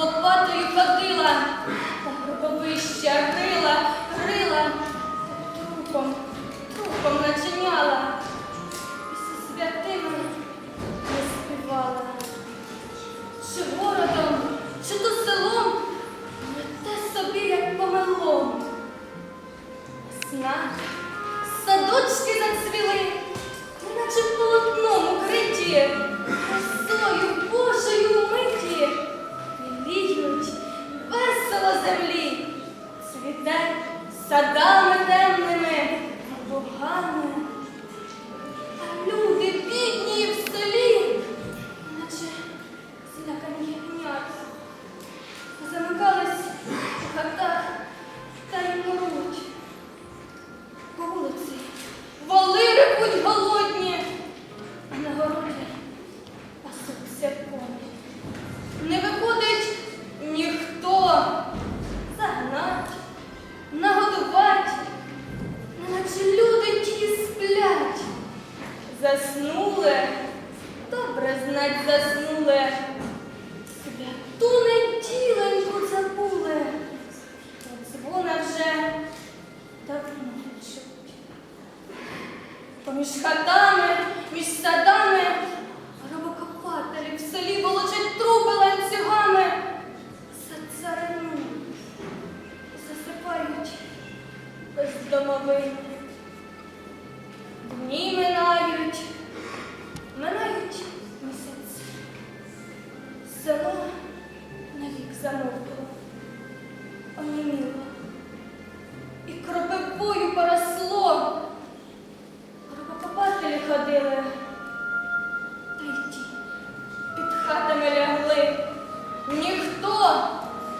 лопатою садами темними, богами. А люди бідні в селі, наче злякані гнять. замикались у хатах та й норуть По вулиці воли ревуть голодні, Заснули, добре знать заснули. Святу неділеньку забули. Дзвона вже давно не чуть. Поміж хатами, між садами, робокопателі в селі волочать трупи ланцюгами. За царину засипають без занудно, оніміло і кропивою поросло. Рукопопателі ходили, та й ті під хатами лягли. Ніхто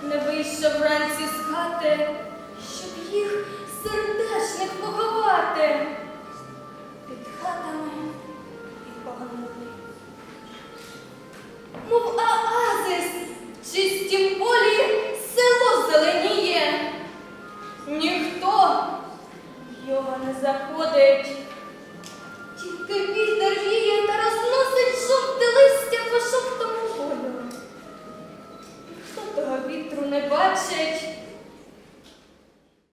не вийшов вранці з хати, щоб їх сердечних поховати. Під хатами і погнули. Мов оазис Що? Його не заходить. Тільки вітер віє та розносить жовте листя по шовтому полю. Ніхто того вітру не бачить.